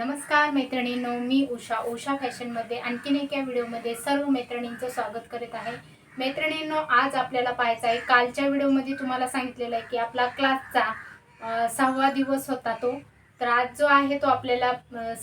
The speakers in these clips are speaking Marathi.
नमस्कार मैत्रिणींनो मी उषा. उषा फॅशनमध्ये आणखीन एका व्हिडिओमध्ये सर्व मैत्रिणींचं स्वागत करीत आहे. मैत्रिणींनो आज आपल्याला पाहायचं आहे कालच्या व्हिडिओमध्ये तुम्हाला सांगितलेलं आहे की आपला क्लासचा सहावा दिवस होता तो. तर आज जो आहे तो आपल्याला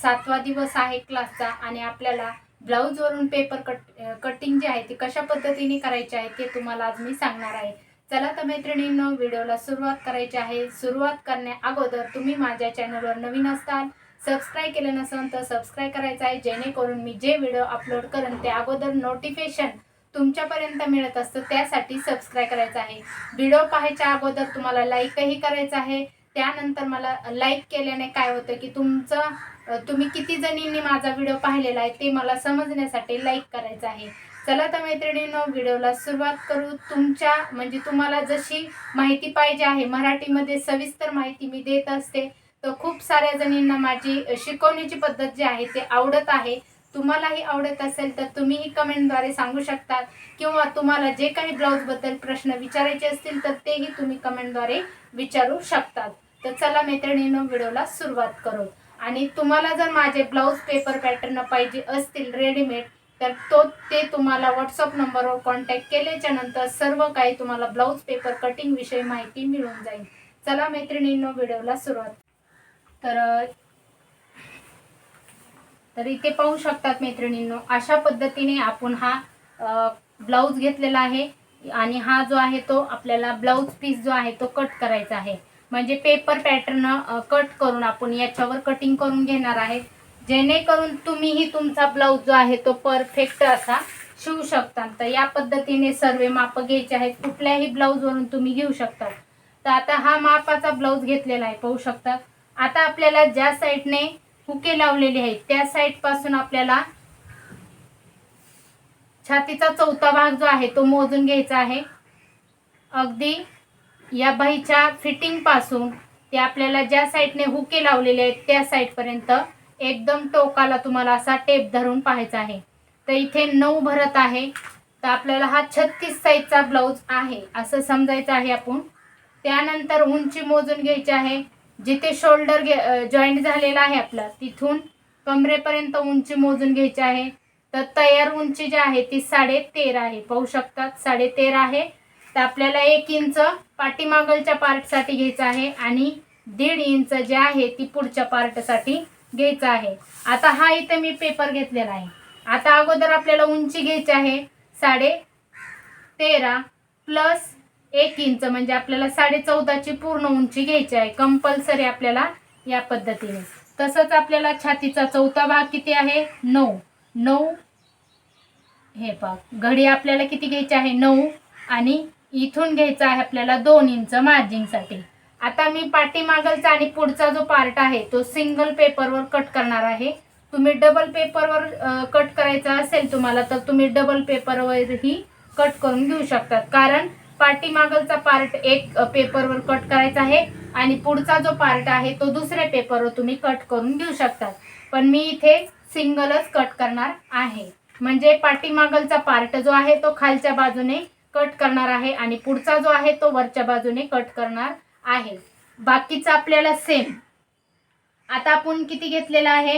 सातवा दिवस आहे क्लासचा आणि आपल्याला ब्लाऊजवरून पेपर कट कटिंग जे आहे ती कशा पद्धतीने करायची आहे ते तुम्हाला आज मी सांगणार आहे. चला तर मैत्रिणींनो व्हिडिओला सुरुवात करायची आहे. सुरुवात करण्या अगोदर तुम्ही माझ्या चॅनलवर नवीन असताल सबस्क्राईब केलं नसेल तर सबस्क्राईब करायचं आहे. जेणेकरून मी जे व्हिडिओ अपलोड करेन ते अगोदर नोटिफिकेशन तुमच्यापर्यंत मिळत असतं त्यासाठी सबस्क्राईब करायचं आहे. व्हिडिओ पाहायच्या अगोदर तुम्हाला लाईकही करायचं आहे. त्यानंतर मला लाईक केल्याने काय होतं की तुमचं तुम्ही किती जणींनी माझा व्हिडिओ पाहिलेला आहे ते मला समजण्यासाठी लाईक करायचं आहे. चला तर मैत्रिणींनो व्हिडिओला सुरुवात करू. तुमच्या म्हणजे तुम्हाला जशी माहिती पाहिजे आहे मराठीमध्ये सविस्तर माहिती मी देत असते. तर खूप साऱ्या जणींना माझी शिकवण्याची पद्धत जी आहे ते आवडत आहे. तुम्हालाही आवडत असेल तर तुम्हीही कमेंटद्वारे सांगू शकतात किंवा तुम्हाला जे काही ब्लाऊजबद्दल प्रश्न विचारायचे असतील तर तेही तुम्ही कमेंटद्वारे विचारू शकतात. तर चला मैत्रिणीनं व्हिडिओला सुरुवात करू. आणि तुम्हाला जर माझे ब्लाऊज पेपर पॅटर्न पाहिजे असतील रेडीमेड तर तो ते तुम्हाला व्हॉट्सअप नंबरवर कॉन्टॅक्ट केल्याच्यानंतर सर्व काही तुम्हाला ब्लाऊज पेपर कटिंग विषयी माहिती मिळून जाईल. चला मैत्रिणींनो व्हिडिओला सुरुवात तर तर इथे पाहू शकतात मैत्रिणींनो अशा पद्धतीने आपण हा ब्लाऊज घेतलेला आहे. आणि हा जो आहे तो आपल्याला ब्लाऊज पीस जो आहे तो कट करायचा आहे. म्हणजे पेपर पॅटर्न कट करून आपण याच्यावर कटिंग करून घेणार आहे. जेणेकरून तुम्हीही तुमचा ब्लाऊज जो आहे तो परफेक्ट असा शिवू शकता. तर या पद्धतीने सर्व माप घ्यायचे आहेत. कुठल्याही ब्लाऊजवरून तुम्ही घेऊ शकता. तर आता हा मापाचा ब्लाऊज घेतलेला आहे. पाहू शकता. आता आपल्याला ज्या साईडने हुके लावलेले आहेत त्या साईडपासून आपल्याला छातीचा चौथा भाग जो आहे तो मोजून घ्यायचा आहे. अगदी या बाईच्या फिटिंगपासून ते आपल्याला ज्या साईडने हुके लावलेले आहेत त्या साईडपर्यंत एकदम टोकाला तुम्हाला असा टेप धरून पाहायचा आहे. तर इथे नऊ भरत आहे. तर आपल्याला हा छत्तीस साईजचा ब्लाऊज आहे असं समजायचं आहे आपण. त्यानंतर उंची मोजून घ्यायची आहे. जिथे शोल्डर जॉईंट झालेला आहे आपला तिथून कमरेपर्यंत उंची मोजून घ्यायची आहे. तर तयार उंची जी आहे ती साडे तेरा आहे. पाहू शकतात साडे तेरा आहे. तर आपल्याला एक इंच पाठीमागलच्या पार्टसाठी घ्यायचं आहे आणि दीड इंच जे आहे ती पुढच्या पार्टसाठी घ्यायचं आहे. आता हा इथे मी पेपर घेतलेला आहे. आता अगोदर आपल्याला उंची घ्यायची आहे साडे तेरा प्लस एक इंच म्हणजे आपल्याला साडे चौदाची पूर्ण उंची घ्यायची आहे कंपल्सरी आपल्याला या पद्धतीने. तसंच आपल्याला छातीचा चौथा भाग किती आहे? नऊ. नऊ हे बघ घडी आपल्याला किती घ्यायची आहे? नऊ. आणि इथून घ्यायचा आहे आपल्याला दोन इंच मार्जिंगसाठी आता मी पाठीमागलचा आणि पुढचा जो पार्ट आहे तो सिंगल पेपरवर कट करणार आहे. तुम्ही डबल पेपरवर कट करायचा असेल तुम्हाला तर तुम्ही डबल पेपरवरही कट करून घेऊ शकतात. कारण पाठीमागलचा पार्ट एक पेपरवर कट करायचा आहे आणि पुढचा जो पार्ट आहे तो दुसऱ्या पेपरवर तुम्ही कट करून घेऊ शकतात पण मी इथे सिंगलच कट करणार आहे. म्हणजे पाठीमागलचा पार्ट जो आहे तो खालच्या बाजूने कट करणार आहे आणि पुढचा जो आहे तो वरच्या बाजूने कट करणार आहे. बाकीचं आपल्याला सेम आता आपण किती घेतलेला आहे?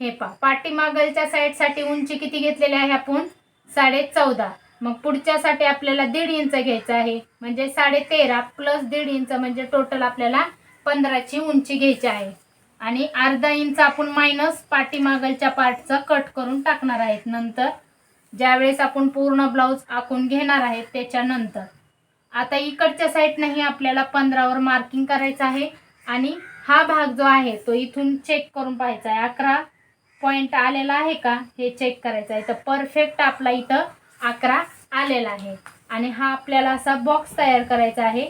हे पा पाठीमागलच्या साईडसाठी उंची किती घेतलेली आहे आपण? साडे चौदा. मग पुढच्यासाठी आपल्याला दीड इंच घ्यायचं आहे. म्हणजे साडे तेरा प्लस दीड इंच म्हणजे टोटल आपल्याला पंधराची उंची घ्यायची आहे. आणि अर्धा इंच आपण मायनस पाठीमागलच्या पार्टचा कट करून टाकणार आहेत नंतर. ज्यावेळेस आपण पूर्ण ब्लाऊज आखून घेणार आहेत त्याच्यानंतर. आता इकडच्या साईडनंही आपल्याला पंधरावर मार्किंग करायचं आहे. आणि हा भाग जो आहे तो इथून चेक करून पाहायचा आहे. अकरा पॉईंट आलेला आहे का? हे चेक करायचं आहे. तर परफेक्ट आपला इथं अकरा आलेला आहे. आणि हा आपल्याला असा बॉक्स तयार करायचा आहे.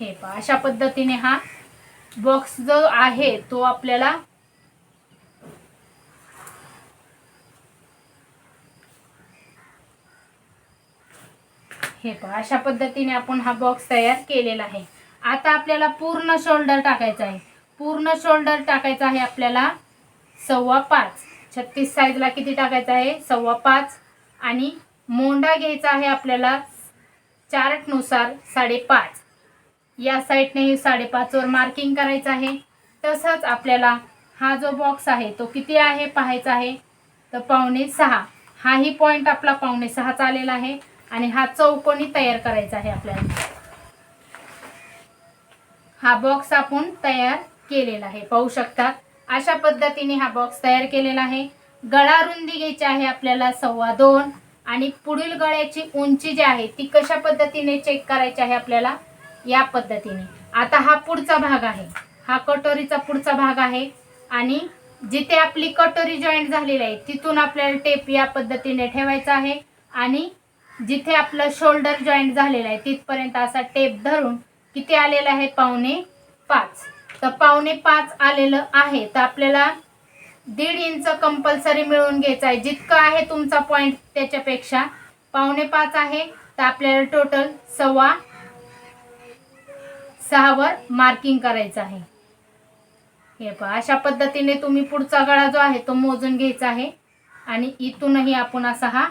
हे पहा अशा पद्धतीने हा बॉक्स जो आहे तो आपल्याला हे पहा अशा पद्धतीने आपण हा बॉक्स तयार केलेला आहे. आता आपल्याला पूर्ण शोल्डर टाकायचा आहे. पूर्ण शोल्डर टाकायचा आहे आपल्याला सव्वा पाच. छत्तीस साईजला किती टाकायचं आहे? सव्वा पाच. आणि मोंडा घ्यायचा आहे आपल्याला चार्टनुसार साडेपाच. या साईडने साडेपाचवर मार्किंग करायचं आहे. तसंच आपल्याला हा जो बॉक्स आहे तो किती आहे पाहायचा आहे? तर पावणे सहा. हाही पॉईंट आपला पावणे सहा आलेला आहे आणि हा चौकोनी तयार करायचा आहे आपल्याला. हा बॉक्स आपण तयार केलेला आहे. पाहू शकतात अशा पद्धतीने हा बॉक्स तयार केलेला आहे. गळा रुंदी घ्यायची आहे आपल्याला सव्वा दोन. आणि पुढील गळ्याची उंची जी आहे ती कशा पद्धतीने चेक करायची आहे आपल्याला? या पद्धतीने. आता हा पुढचा भाग आहे. हा कटोरीचा पुढचा भाग आहे. आणि जिथे आपली कटोरी जॉईंट झालेली आहे तिथून आपल्याला टेप या पद्धतीने ठेवायचा आहे. आणि जिथे आपलं शोल्डर जॉईंट झालेलं आहे तिथपर्यंत असा टेप धरून किती आलेला आहे? पावणे पाच. तर पावणे पाच आलेलं आहे. तर आपल्याला दीड इंच कंपल्सरी मिळून घ्यायचं आहे. जितकं आहे तुमचा पॉईंट त्याच्यापेक्षा पावणे पाच आहे. तर आपल्याला टोटल सव्वा सहावर मार्किंग करायचं आहे. हे पहा अशा पद्धतीने तुम्ही पुढचा गळा जो आहे तो मोजून घ्यायचा आहे. आणि इथूनही आपण असा हा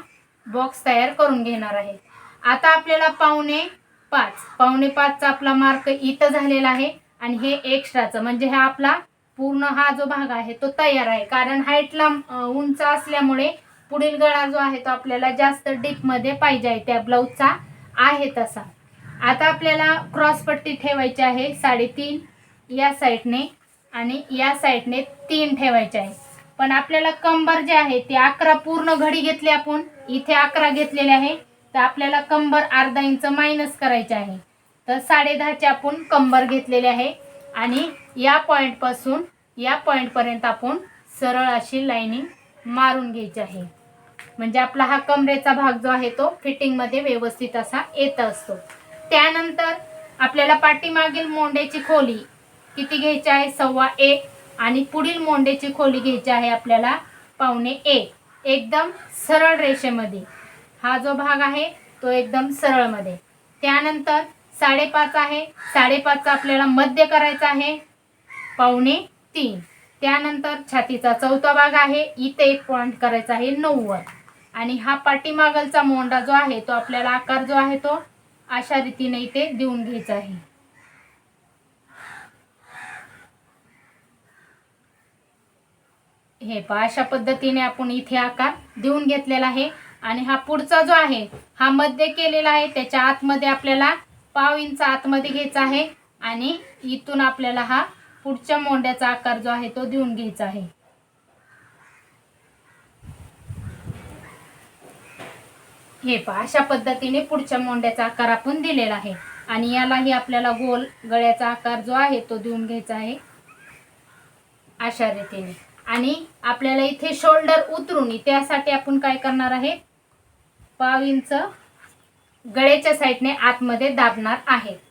बॉक्स तयार करून घेणार आहे. आता आपल्याला पावणे पाच. पावणे पाचचा आपला मार्क इथं झालेला आहे. आणि हे एक्स्ट्राचं म्हणजे हा आपला पूर्ण हा जो भाग आहे तो तयार आहे. कारण हाईटला उंच असल्यामुळे पुढील गळा जो आहे तो आपल्याला जास्त डीपमध्ये पाहिजे आहे. त्या ब्लाऊजचा आहे तसा. आता आपल्याला क्रॉसपट्टी ठेवायची आहे साडेतीन या साईडने आणि या साईडने तीन ठेवायचे आहे. पण आपल्याला कंबर जे आहे ते अकरा पूर्ण घडी घेतली आपण. इथे अकरा घेतलेले आहे. तर आपल्याला कंबर अर्धा इंच मायनस करायचे आहे. तर साडे दहाचे आपण कंबर घेतलेले आहे. आणि या पॉईंटपासून या पॉईंटपर्यंत आपण सरळ अशी लाईनिंग मारून घ्यायची आहे. म्हणजे आपला हा कमरेचा भाग जो आहे तो फिटिंगमध्ये व्यवस्थित असा येत असतो. त्यानंतर आपल्याला पाठीमागील मोंड्याची खोली किती घ्यायची आहे? सव्वा एक. आणि पुढील मोंड्याची खोली घ्यायची आहे आपल्याला पावणे एक. एकदम सरळ रेषेमध्ये. हा जो भाग आहे तो एकदम सरळमध्ये. त्यानंतर साडेपाच आहे. साडेपाचचा आपल्याला मध्य करायचा आहे. पावणे तीन. त्यानंतर छातीचा चौथा भाग आहे. इथे एक पॉईंट करायचा आहे नव्वद. आणि हा पाठीमागलचा मोंडा जो आहे तो आपल्याला आकार जो आहे तो अशा रीतीने इथे देऊन घ्यायचा आहे. हे पहा अशा पद्धतीने आपण इथे आकार देऊन घेतलेला आहे. आणि हा पुढचा जो आहे हा मध्य केलेला आहे. त्याच्या आतमध्ये आपल्याला पाव इंच आतमध्ये घ्यायचा आहे. आणि इथून आपल्याला हा पुढच्या मोंड्याचा आकार जो आहे तो देऊन घ्यायचा आहे. हे पहा अशा पद्धतीने पुढच्या मोंड्याचा आकार आपण दिलेला आहे. आणि यालाही आपल्याला गोल गळ्याचा आकार जो आहे तो देऊन घ्यायचा आहे. अशा रीतीने. आणि आपल्याला इथे शोल्डर उतरून त्यासाठी आपण काय करणार आहे? पाव इंच गळ्याच्या साईडने आतमध्ये दाबणार आहे.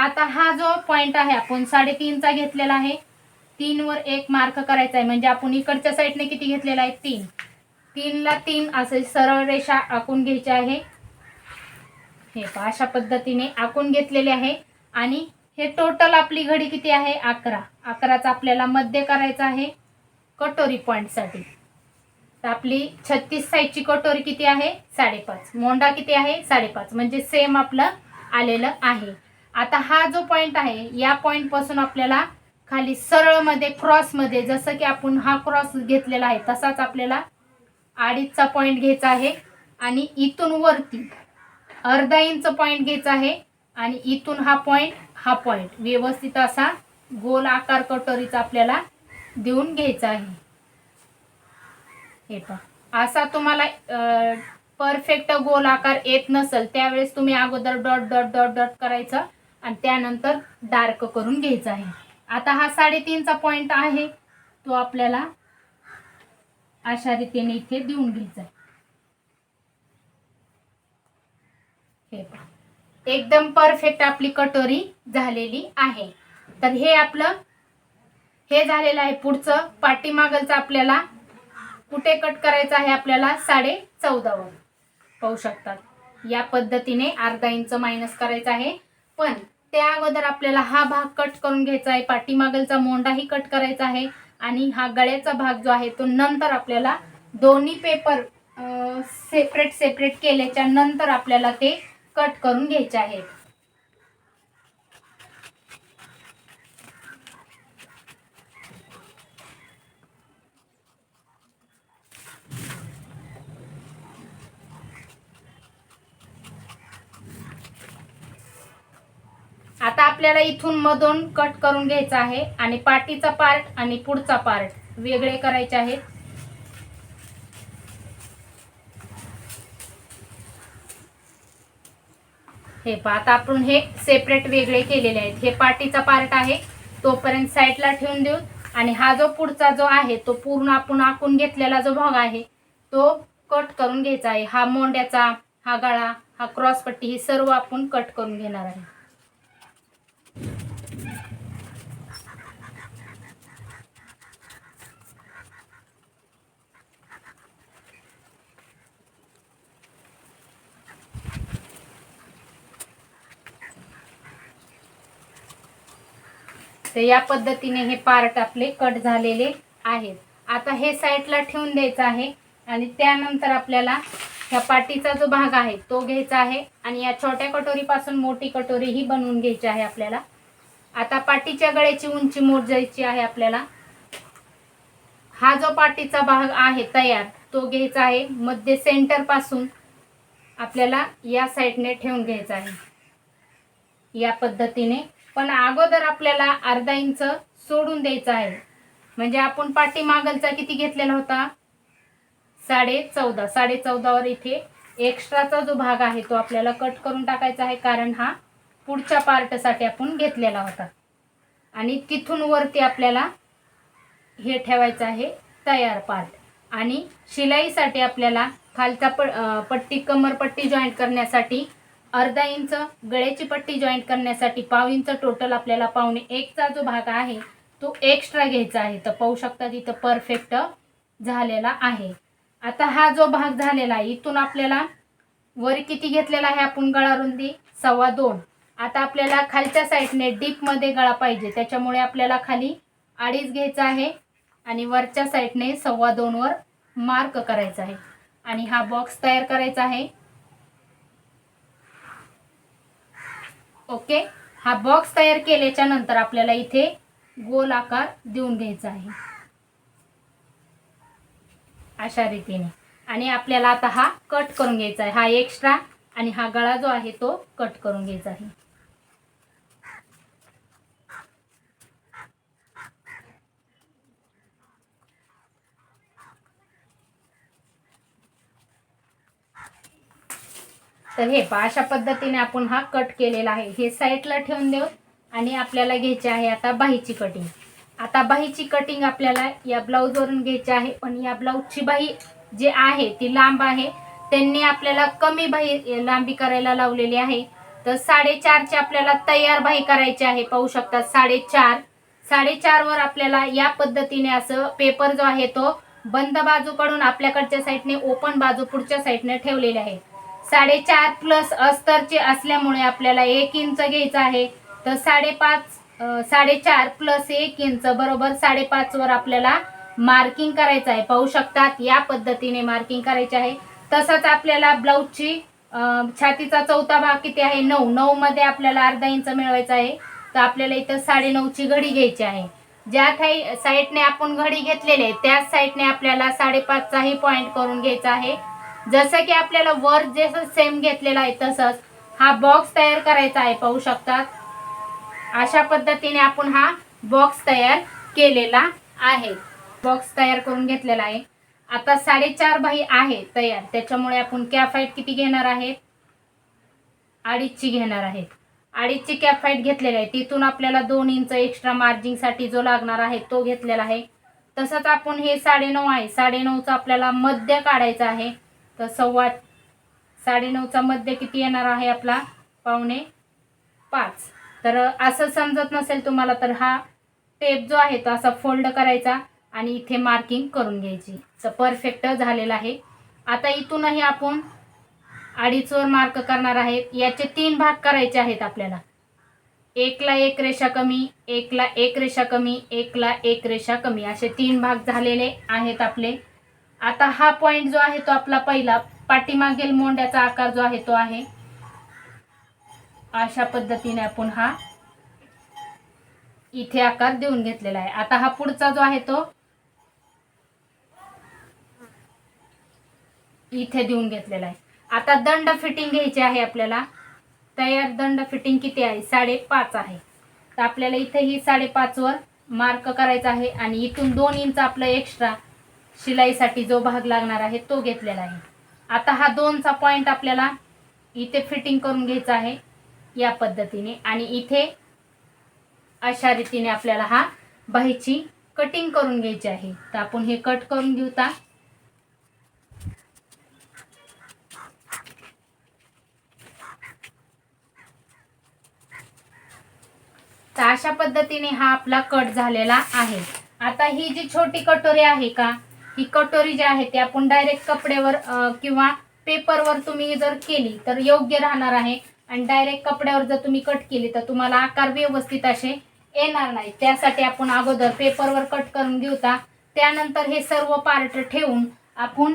आता हा जो पॉइंट आहे आपण साडेतीनचा घेतलेला आहे. तीनवर एक मार्क करायचा आहे. म्हणजे आपण इकडच्या साईडने किती घेतलेला आहे? तीन. तीनला तीन असे सरळ रेषा आखून घ्यायची आहे. हे अशा पद्धतीने आखून घेतलेले आहे. आणि हे टोटल आपली घडी किती आहे? अकरा. अकराचा आपल्याला मध्य करायचं आहे कटोरी पॉईंटसाठी तर आपली छत्तीस साईजची कटोरी किती आहे? साडेपाच. मोंडा किती आहे? साडेपाच. म्हणजे सेम आपलं आलेलं आहे. आता हा जो पॉईंट आहे या पॉईंटपासून आपल्याला खाली सरळमध्ये क्रॉसमध्ये जसं की आपण हा क्रॉस घेतलेला आहे तसाच आपल्याला अडीचचा पॉईंट घ्यायचा आहे आणि इथून वरती अर्धा इंच पॉईंट घ्यायचा आहे आणि इथून हा पॉईंट हा पॉईंट व्यवस्थित असा गोल आकार कटोरीचा आपल्याला देऊन घ्यायचा आहे. हे पहा. असा तुम्हाला परफेक्ट गोल आकार येत नसेल त्यावेळेस तुम्ही अगोदर डॉट डॉट डॉट डॉट करायचं. आणि त्यानंतर डार्क करून घ्यायचा आहे. आता हा साडेतीनचा पॉईंट आहे. तो आपल्याला अशा रीतीने इथे देऊन घ्यायचा आहे. हे एकदम परफेक्ट आपली कटोरी झालेली आहे. तर हे आपलं हे झालेलं आहे पुढचं. पाठीमागलचं आपल्याला कुठे कट करायचं आहे आपल्याला? साडे चौदावर पाहू शकतात. या पद्धतीने अर्धा इंच मायनस करायचं आहे. पण त्या अगोदर आपल्याला हा भाग कट करून घ्यायचा आहे. पाठीमागलचा मोंडाही कट करायचा आहे. आणि हा गळ्याचा भाग जो आहे तो नंतर आपल्याला दोन्ही पेपर सेपरेट सेपरेट केल्याच्यानंतर आपल्याला ते कट करून घ्यायचे आहेत. आता आपल्याला इथून मधून कट करून घ्यायचा आहे आणि पाठीचा पार्ट आणि पुढचा पार्ट वेगळे करायचे आहेत. हे पहा आता आपण हे सेपरेट वेगळे केलेले आहेत. हे पाठीचा पार्ट आहे तोपर्यंत साईडला ठेवून देऊ. आणि हा जो पुढचा जो आहे तो पूर्ण आपण आखून घेतलेला जो भाग आहे तो कट करून घ्यायचा आहे. हा मोंड्याचा हा गळा हा क्रॉस पट्टी ही सर्व आपण कट करून घेणार आहे. तर या पद्धतीने हे पार्ट आपले कट झालेले आहेत. आता हे साईडला ठेवून द्यायचं आहे आणि त्यानंतर आपल्याला ह्या पाटीचा जो भाग आहे तो घ्यायचा आहे आणि या छोट्या कटोरीपासून मोठी कटोरी ही बनवून घ्यायची आहे आपल्याला. आता पाटीच्या गळ्याची उंची मोजायची आहे आपल्याला. हा जो पाटीचा भाग आहे तयार तो घ्यायचा आहे. मध्य सेंटरपासून आपल्याला या साईडने ठेवून घ्यायचा आहे. या पद्धतीने पण अगोदर आपल्याला अर्धा इंच सोडून द्यायचं आहे. म्हणजे आपण पाठी मागलचा किती घेतलेला होता? साडे चौदा. साडे चौदावर इथे एक्स्ट्राचा जो भाग आहे तो आपल्याला कट करून टाकायचा आहे कारण हा पुढच्या पार्टसाठी आपण घेतलेला होता. आणि तिथून वरती आपल्याला हे ठेवायचं आहे तयार पार्ट आणि शिलाईसाठी आपल्याला खालचा प पट्टी कमरपट्टी जॉईंट करण्यासाठी अर्धा इंच गळ्याची पट्टी जॉईंट करण्यासाठी पाव इंच टोटल आपल्याला पावणे एकचा जो भाग आहे तो एक्स्ट्रा घ्यायचा आहे. तर पाहू शकता तिथं परफेक्ट झालेला आहे. आता हा जो भाग झालेला आहे इथून आपल्याला वर किती घेतलेला आहे आपण गळा रुंदी? सव्वा दोन. आता आपल्याला खालच्या साईडने डीपमध्ये गळा पाहिजे. त्याच्यामुळे आपल्याला खाली अडीच घ्यायचा आहे आणि वरच्या साईडने सव्वा दोनवर मार्क करायचा आहे. आणि हा बॉक्स तयार करायचा आहे. ओके? हा बॉक्स तयार केल्याच्यानंतर आपल्याला इथे गोल आकार देऊन घ्यायचा आहे. अशा रीतीने. आणि आपल्याला आता हा कट करून घ्यायचा आहे. हा एक्स्ट्रा आणि हा गळा जो आहे तो कट करून घ्यायचा आहे. तर हे पहा अशा पद्धतीने आपण हा कट केलेला आहे. हे साईडला ठेवून देऊ आणि आपल्याला घ्यायचे आहे आता बाहीची कटिंग आता बाहीची कटिंग आपल्याला या ब्लाऊजवरून घ्यायची आहे पण या ब्लाऊजची बाही जे आहे ती लांब आहे. त्यांनी आपल्याला कमी बाही लांबी करायला लावलेली आहे. तर साडेचारची आपल्याला तयार बाही करायची आहे. पाहू शकता साडेचार. साडेचार वर आपल्याला या पद्धतीने असं पेपर जो आहे तो बंद बाजूकडून आपल्याकडच्या साईडने ओपन बाजू पुढच्या साईडने ठेवलेले आहे. साडेचार प्लस अस्तरचे असल्यामुळे आपल्याला एक इंच घ्यायचं आहे. तर साडेपाच साडेचार प्लस एक इंच बरोबर साडेपाच वर आपल्याला मार्किंग करायचं आहे. पाहू शकतात या पद्धतीने मार्किंग करायचे आहे. तसंच आपल्याला ब्लाऊजची छातीचा चौथा भाग किती आहे? नऊ. नऊ मध्ये आपल्याला अर्धा इंच मिळवायचा आहे. तर आपल्याला इथं साडे नऊची घडी घ्यायची आहे. ज्या काही साईडने आपण घडी घेतलेली आहे त्याच साईडने आपल्याला साडेपाचचाही पॉईंट करून घ्यायचा आहे. जसं की आपल्याला वर जसं सेम घेतलेला आहे तसंच हा बॉक्स तयार करायचा आहे पाहू शकतात. अशा पद्धतीने आपण हा बॉक्स तयार केलेला आहे. बॉक्स तयार करून घेतलेला आहे. आता साडेचार बाही आहे तयार. त्याच्यामुळे आपण कॅफाईट किती घेणार आहे? अडीचची घेणार आहे. अडीचची कॅफाईट घेतलेली आहे. तिथून आपल्याला दोन इंच एक्स्ट्रा मार्जिंगसाठी जो लागणार आहे तो घेतलेला आहे. तसंच आपण हे साडेनऊ आहे. साडेनऊचा आपल्याला मध्य काढायचा आहे. तर सव्वा साडेनऊचा मध्य किती येणार आहे आपला? पावणे पाच. तर असं समजत नसेल तुम्हाला तर हा टेप जो आहे तो असा फोल्ड करायचा आणि इथे मार्किंग करून घ्यायची. तर परफेक्ट झालेला आहे. आता इथूनही आपण अडीचवर मार्क करणार आहेत याचे तीन भाग करायचे आहेत आपल्याला. एकला एक रेषा कमी एकला एक रेषा कमी एकला एक रेषा कमी. असे तीन भाग झालेले आहेत आपले. आता हा पॉइंट जो आहे तो आपला पहिला. पाठीमागील मोंड्याचा आकार जो आहे तो आहे. अशा पद्धतीने आपण हा इथे आकार देऊन घेतलेला आहे. आता हा पुढचा जो आहे तो इथे देऊन घेतलेला आहे. आता दंड फिटिंग घ्यायची आहे आपल्याला. तयार दंड फिटिंग किती आहे? साडेपाच आहे. तर आपल्याला इथे ही साडेपाचवर मार्क करायचा आहे आणि इथून दोन इंच आपलं एक्स्ट्रा शिलाईसाठी जो भाग लागणार आहे तो घेतलेला आहे. आता हा दोनचा पॉईंट आपल्याला इथे फिटिंग करून घ्यायचा आहे या पद्धतीने आणि इथे अशा रीतीने आपल्याला हा बाहीची कटिंग करून घ्यायची आहे. तर आपण हे कट करून घेऊ ता तर अशा पद्धतीने हा आपला कट झालेला आहे. आता ही जी छोटी कटोरी आहे का ही कटोरी जी आहे ती आपण डायरेक्ट कपड्यावर किंवा पेपरवर तुम्ही जर केली तर योग्य राहणार आहे. आणि डायरेक्ट कपड्यावर जर तुम्ही कट केली तर तुम्हाला आकार व्यवस्थित असे येणार नाही. त्यासाठी आपण अगोदर पेपरवर कट करून घेऊता त्यानंतर हे सर्व पार्ट ठेवून आपण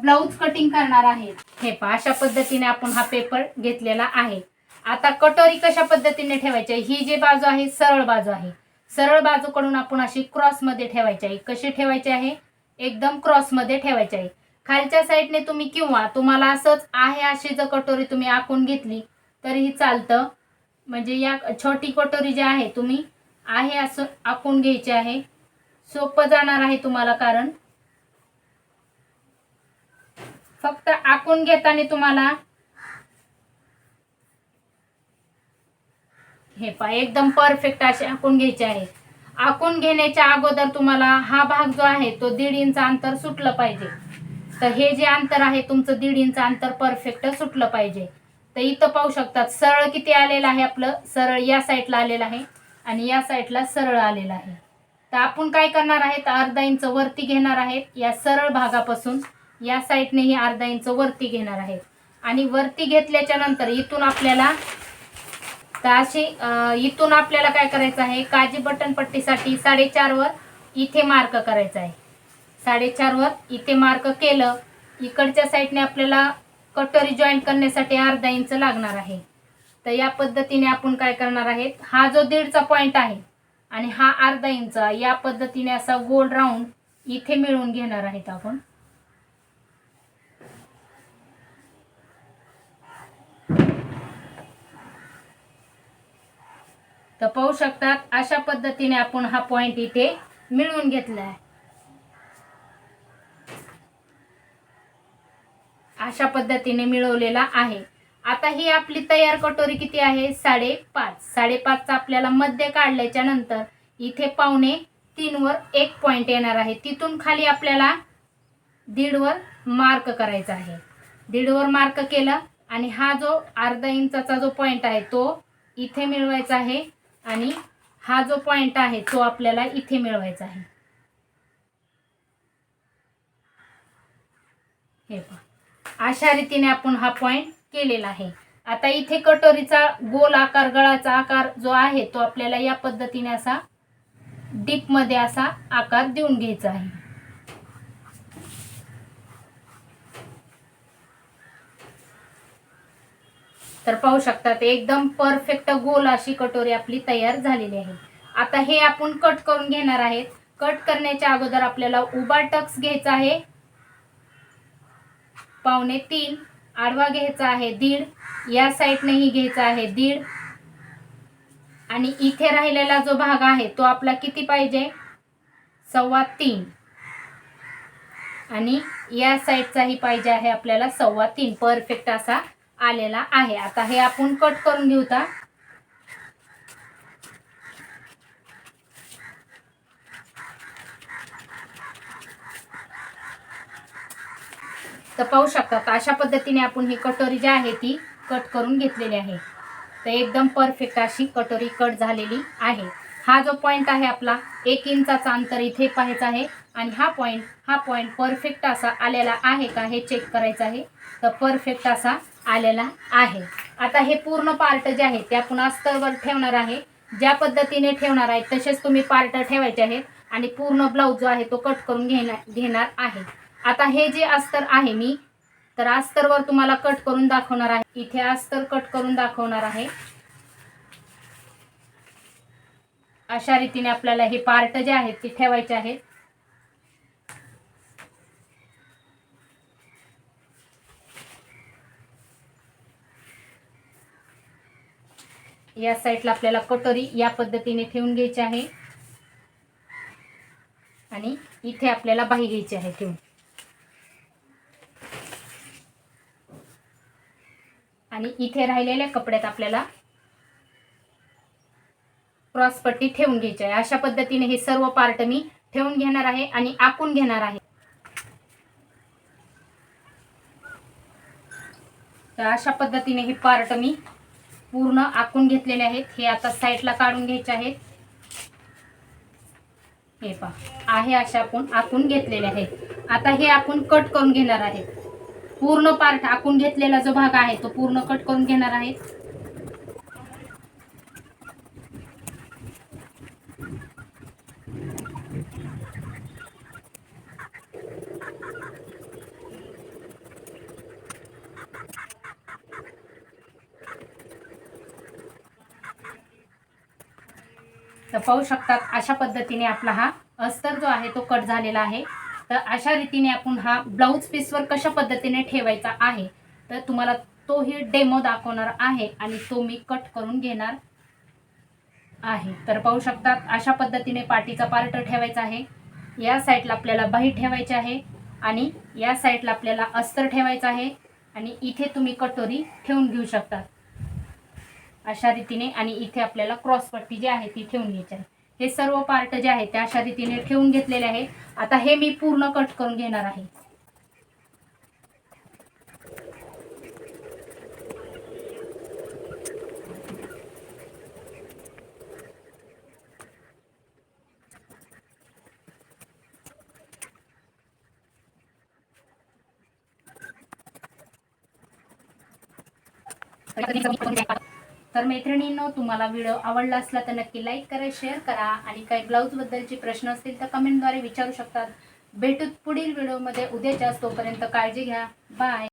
ब्लाऊज कटिंग करणार आहे. हे पहा अशा पद्धतीने आपण हा पेपर घेतलेला आहे. आता कटोरी कशा पद्धतीने ठेवायची आहे? ही जी बाजू आहे सरळ बाजू आहे. सरळ बाजूकडून आपण अशी क्रॉसमध्ये ठेवायची आहे. कशी ठेवायची आहे? एकदम क्रॉसमध्ये ठेवायची आहे. खालच्या साईडने तुम्ही किंवा तुम्हाला असंच आहे अशी जर कटोरी तुम्ही आखून घेतली तरीही चालतं. म्हणजे या छोटी कटोरी जी आहे तुम्ही आहे असं आखून घ्यायची आहे. सोपं जाणार आहे तुम्हाला कारण. फक्त आखून घेताना तुम्हाला हे पा एकदम परफेक्ट असे आखून घ्यायचे आहे. आखून घेण्याच्या अगोदर तुम्हाला हा भाग जो आहे तो दीड इंच अंतर सुटलं पाहिजे. तर हे जे अंतर आहे तुमचं दीड इंच अंतर परफेक्ट सुटलं पाहिजे. तर इथं पाहू शकतात सरळ किती आलेलं आहे आपलं? सरळ या साईडला आलेलं आहे आणि या साईडला सरळ आलेलं आहे. तर आपण काय करणार आहे तर अर्धा इंच वरती घेणार आहेत या सरळ भागापासून. या साईडनेही अर्धा इंच वरती घेणार आहेत आणि वरती घेतल्याच्या नंतर इथून आपल्याला तर अशी इथून आपल्याला काय करायचं आहे? काजी बटन पट्टीसाठी साडेचारवर इथे मार्क करायचा आहे. साडेचारवर इथे मार्क केलं इकडच्या साईडने आपल्याला कटोरी जॉईंट करण्यासाठी अर्धा इंच लागणार आहे. तर या पद्धतीने आपण काय करणार आहेत? हा जो दीडचा पॉईंट आहे आणि हा अर्धा इंच या पद्धतीने असा गोल राऊंड इथे मिळवून घेणार आहेत आपण. तर पाहू शकतात अशा पद्धतीने आपण हा पॉइंट इथे मिळवून घेतला आहे. अशा पद्धतीने मिळवलेला आहे. आता ही आपली तयार कटोरी किती आहे? साडेपाच. साडेपाचचा आपल्याला मध्य काढल्याच्या नंतर इथे पावणे तीनवर एक पॉइंट येणार आहे. तिथून खाली आपल्याला दीडवर मार्क करायचा आहे. दीडवर मार्क केलं आणि हा जो अर्धा इंचाचा जो पॉइंट आहे तो इथे मिळवायचा आहे. आणि हा जो पॉइंट आहे तो आपल्याला इथे मिळवायचा आहे. हे पहा. अशा रीतीने आपण हा पॉइंट केलेला आहे. आता इथे कटोरीचा गोल आकार गळाचा आकार जो आहे तो आपल्याला या पद्धतीने असा डीपमध्ये असा आकार देऊन घ्यायचा आहे. तर पाहू शकतात एकदम परफेक्ट गोल अशी कटोरी आपली तयार झालेली आहे. आता हे आपण कट करून घेणार आहेत. कट करण्याच्या अगोदर आपल्याला उभा टक्स घ्यायचा आहे. पावणे तीन आडवा घ्यायचा आहे दीड या साईडनेही घ्यायचा आहे दीड. आणि इथे राहिलेला जो भाग आहे तो आपला किती पाहिजे? सव्वा तीन. आणि या साईडचाही पाहिजे आहे आपल्याला सव्वा तीन. परफेक्ट असा आलेला आहे. आता हे आपण कट करून घेऊ ता तर पाहू शकतात अशा पद्धतीने आपण ही कटोरी जी आहे ती कट करून घेतलेली आहे. तर एकदम परफेक्ट अशी कटोरी कट झालेली आहे. हा जो पॉईंट आहे आपला एक इंचाचा अंतर इथे पाहायचा आहे. आणि हा पॉईंट हा पॉईंट परफेक्ट असा आलेला आहे का हे चेक करायचं आहे. तर परफेक्ट असा आलेला आहे. आता हे पूर्ण पार्ट जे आहे ते आपण अस्तरवर ठेवणार आहे. ज्या पद्धतीने ठेवणार आहे तसेच तुम्ही पार्ट ठेवायचे आहेत. आणि पूर्ण ब्लाऊज जो आहे तो कट करून घेणार घेणार आहे. आता हे जे अस्तर आहे मी तर अस्तरवर तुम्हाला कट करून दाखवणार आहे. इथे अस्तर कट करून दाखवणार आहे. अशा रीतीने आपल्याला हे पार्ट जे आहेत ते ठेवायचे आहेत. या साईडला आपल्याला कटोरी या पद्धतीने ठेवून घ्यायची आहे. आणि इथे आपल्याला बाही घ्यायची आहे ठेवून. आणि इथे राहिलेल्या कपड्यात आपल्याला क्रॉस पट्टी ठेवून घ्यायची आहे. अशा पद्धतीने हे सर्व पार्ट मी ठेवून घेणार आहे आणि आखून घेणार आहे. तर अशा पद्धतीने हे पार्ट मी पूर्ण आखून घेतलेले आहेत. हे आता साईडला काढून घ्यायचे आहेत. हे पहा आहे अशा आपण आखून घेतलेले आहेत आता हे आपण कट करून घेणार आहे. पूर्ण पार्ट आखून घेतलेला जो भाग आहे तो पूर्ण कट करून घेणार आहे. तर पाहू शकतात अशा पद्धतीने आपला हा अस्तर जो आहे तो कट झालेला आहे. तर अशा रीतीने आपण हा ब्लाऊज पीसवर कशा पद्धतीने ठेवायचा आहे तर तुम्हाला तोही डेमो दाखवणार आहे आणि तो मी कट करून घेणार आहे. तर पाहू शकतात अशा पद्धतीने पाटीचा पार्ट ठेवायचा आहे. या साईडला आपल्याला बाही ठेवायची आहे आणि या साईडला आपल्याला अस्तर ठेवायचं आहे आणि इथे तुम्ही कटोरी ठेवून घेऊ शकतात. अशा रीतीने आणि इथे आपल्याला क्रॉस पट्टी जी आहे ती ठेवून घ्यायची आहे. हे सर्व पार्ट जे आहे ते अशा रीतीने ठेवून घेतलेले आहे. आता हे मी पूर्ण कट करून घेणार आहे. तर मैत्रिणींनो तुम्हाला व्हिडिओ आवडला असला तर नक्की लाईक करा शेअर करा आणि काही ब्लाऊज बद्दलचे प्रश्न असतील तर कमेंटद्वारे विचारू शकतात. भेटूत पुढील व्हिडिओमध्ये. उद्याच्याच तोपर्यंत काळजी घ्या. बाय